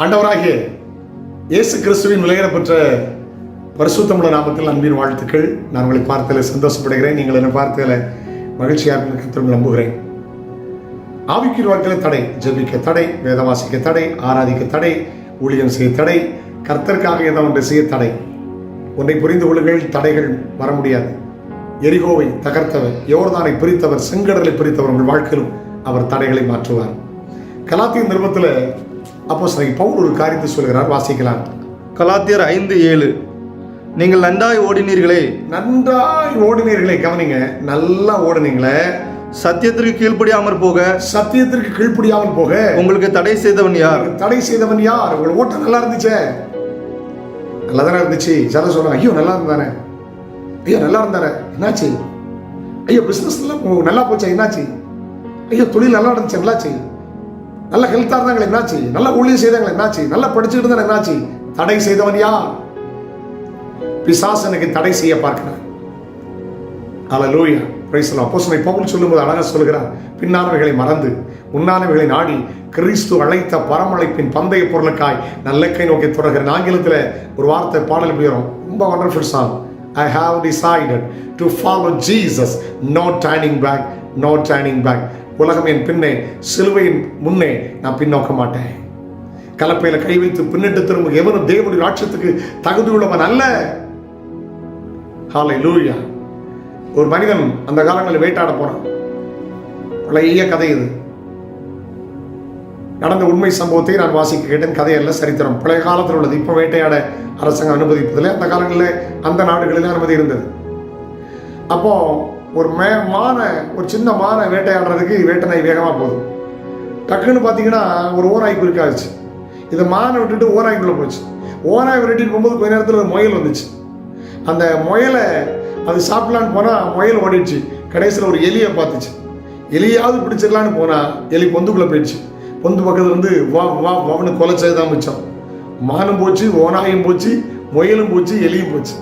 ஆண்டவராகிய இயேசு கிறிஸ்துவின் விலையிடப்பெற்ற பரிசுத்தமுள்ள நாமத்தில் அன்பின் வாழ்த்துக்கள். நான் உங்களை பார்த்ததில் சந்தோஷப்படுகிறேன். நீங்கள் என்னை பார்த்ததில் மகிழ்ச்சியாக கத்திரம் நம்புகிறேன். ஆவிக்கின் வாழ்க்கையில் தடை ஜபிக்க தடை வேதவாசிக்க தடை ஆராதிக்க தடை ஊழியம் செய்ய தடை கர்த்தருக்காக ஏதோ ஒன்று செய்ய தடை. ஒன்றை புரிந்து கொள்ளுங்கள் தடைகள் வர முடியாது. எரிகோவை தகர்த்தவர் யோர்தானை பிரித்தவர் செங்கடலை பிரித்தவர் உங்கள் வாழ்க்கையிலும் அவர் தடைகளை மாற்றுவார். கலாத்திய நிறுவத்தில் அப்போ பவுல் ஒரு காரியத்தை சொல்கிறார் வாசிக்கலாம். கலாத்தியர் ஐந்து ஏழு. நீங்கள் நன்றாய் ஓடினீர்களே. நன்றாய் ஓடினீர்களே கவனிங்க நல்லா ஓடுனீங்களே. சத்தியத்திற்கு கீழ்ப்படியாமற் போக. சத்தியத்திற்கு கீழ்ப்படியாமல் போக. உங்களுக்கு தடை செய்தவன் யார்? தடை செய்தவன் யார்? உங்கள் ஓட்டம் நல்லா இருந்துச்சே. நல்லா தானே இருந்துச்சு? சில சொல்றாங்க ஐயோ நல்லா இருந்தானே ஐயோ நல்லா இருந்தாரு. என்னாச்சு? ஐயோ பிசினஸ் நல்லா போச்சா என்னாச்சு? ஐயோ தொழில் நல்லா இருந்துச்சு என்னாச்சு? நல்ல ஹெல்த்தா இருந்தாங்களே என்னாச்சு நல்ல ஊழியம் செய்தாங்களே என்னாச்சு நல்லா படிச்சுட்டு இருந்தா என்னாச்சு தடை செய்தவன் யார்? பிசாசனுக்கு தடை செய்ய பார்க்கிறார். அல லூயா தி அப்போஸ்தலனை பவுல் சொல்லும்போது அழகா சொல்கிறார் பின்னானவைகளை மறந்து முன்னானவைகளை நாடி கிறிஸ்து அழைத்த பரமழைப்பின் பந்தய பொருளுக்காய் நல்ல கை நோக்கி தொடர்கிற ஆங்கிலத்தில் ஒரு வார்த்தை பாடல் போயிடும் ரொம்ப wonderful song I have decided to follow Jesus no turning back no turning back உலகம் என் பின்னே சிலுவையின் முன்னே நான் பின்னோக்க மாட்டேன். கலப்பையில கை வைத்து பின்னிட்டு திரும்ப எவனும் தேவனுடைய ராட்சத்துக்கு தகுதியுள்ளவன் அல்ல. ஹாலை லூயா ஒரு மனிதன் அந்த காலங்களில் வேட்டாட போனான் பழைய கதை இது. நடந்த உண்மை சம்பவத்தை நான் வாசிக்க கேட்டேன். கதையல்ல சரித்திரம். பழைய காலத்தில் உள்ளது. இப்போ வேட்டையாட அரசாங்கம் அனுமதிப்பதில்லை. அந்த காலங்களில் அந்த நாடுகளில் அனுமதி இருந்தது. அப்போ ஒரு மே மானை ஒரு சின்ன மானை வேட்டையாடுறதுக்கு வேட்டை நாய் வேகமாக போதும் டக்குன்னு பார்த்தீங்கன்னா ஒரு ஓராய் குறுக்காச்சு இந்த மானை விட்டுட்டு ஓராய்க்குள்ளே போச்சு ஓராய் விரட்டிட்டு போகும்போது கொஞ்ச நேரத்தில் ஒரு முயல் வந்துச்சு அந்த முயலை அது சாப்பிடலான்னு போனால் முயல் ஓடிடுச்சு கடைசியில் ஒரு எலியை பார்த்துச்சு எலியாவது பிடிச்சிடலான்னு போனால் எலி பொந்துக்குள்ளே போயிடுச்சு பொந்து பக்கத்தில் வந்து வா வா வவனு கொலைச்சது தான் மிச்சம் மானும் போச்சு ஓனாயும் போச்சு முயலும் போச்சு எலியும் போச்சு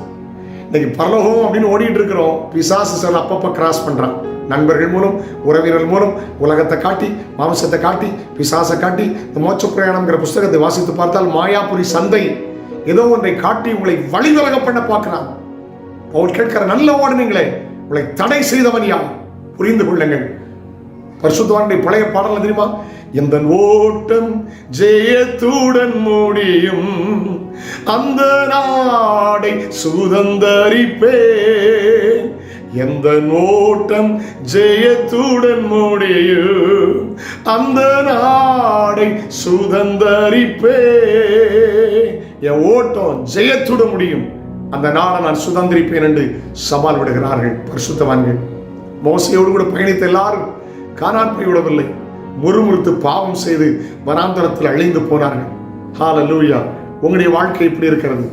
இன்னைக்கு பரலோகம் அப்படின்னு ஓடிட்டு இருக்கிறோம் பிசாசு சில அப்பப்போ கிராஸ் பண்ணுறான் நண்பர்கள் மூலம் உறவினர்கள் மூலம் உலகத்தை காட்டி மாம்சத்தை காட்டி பிசாசை காட்டி இந்த மோட்ச பிரயாணம்ங்கிற புஸ்தகத்தை வாசித்து பார்த்தால் மாயாபுரி சந்தை ஏதோ ஒன்றை காட்டி உங்களை வழிவிலக பண்ண பார்க்கிறான். அவர் கேட்கிற நல்ல ஓடுனீங்களே உங்களை தடை செய்தவன் யார்? புரிந்து கொள்ளுங்கள். பரிசுத்தவானுடைய பழைய பாடல தெரியுமா? எந்த ஓட்டம் ஜெயத்துடன் முடியும். அந்த நாடை சுதந்தரிப்பேன். எந்த நோட்டம் ஜெயத்துடன் முடியும் அந்த நாடை சுதந்தரிப்பே என் ஓட்டம் ஜெயத்துடன் முடியும். அந்த நாளை நான் சுதந்திரிப்பேன் என்று சவால் விடுகிறார்கள் பரிசுத்தவான்கள். மோசையோடு கூட பயணித்த எல்லாரும் காணான் போய்விடவில்லை. முறுமுறுத்து பாவம் செய்து வனாந்தரத்தில் அழிந்து போனார்கள். ஹால லூயா உங்களுடைய வாழ்க்கை இப்படி இருக்கிறது.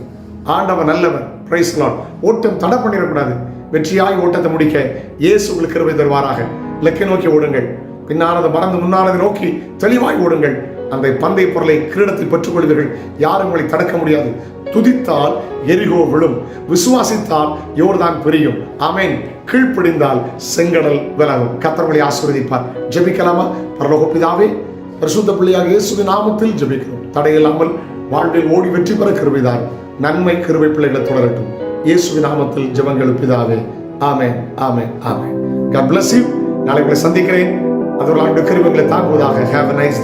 ஆண்டவன் நல்லவன் பிரைஸ் லார்ட் ஓட்டம் தடை பண்ணிடக்கூடாது. வெற்றியாய் ஓட்டத்தை முடிக்க இயேசு உங்களுக்கு கிருபை தருவாராக. இலக்கை நோக்கி ஓடுங்கள். பின்னானது மறந்து முன்னானதை நோக்கி தெளிவாய் ஓடுங்கள். அந்த பந்தை பொருளை கிரீடத்தில் பெற்றுக்கொள்வீர்கள். யாரும் உங்களை தடுக்க முடியாது. துதித்தால் எரிகோ விழும். விசுவாசித்தால் யோர்தான் பிரியும். அமேன் கீழ்ப்பிடிந்தால் செங்கடல் விலகும். கத்தர்களை ஆசீர்வதிப்பார். ஜெபிக்கலாமா? பரலோக பிதாவே பரிசுத்த பிள்ளையாக இயேசுவின் நாமத்தில் ஜெபிக்கிறோம். தடையில்லாமல் வாழ்வில் ஓடி வெற்றி பெற கிருபைதான். நன்மை கிருபை பிள்ளைகளை தொடரட்டும். இயேசுவி நாமத்தில் ஜபங்கள் பிதாவே ஆமே ஆமே ஆமே God பிளஸ் யூ நாளை சந்திக்கிறேன். அதோட ஆண்டு கிருபங்களை தாங்குவதாக. Have a nice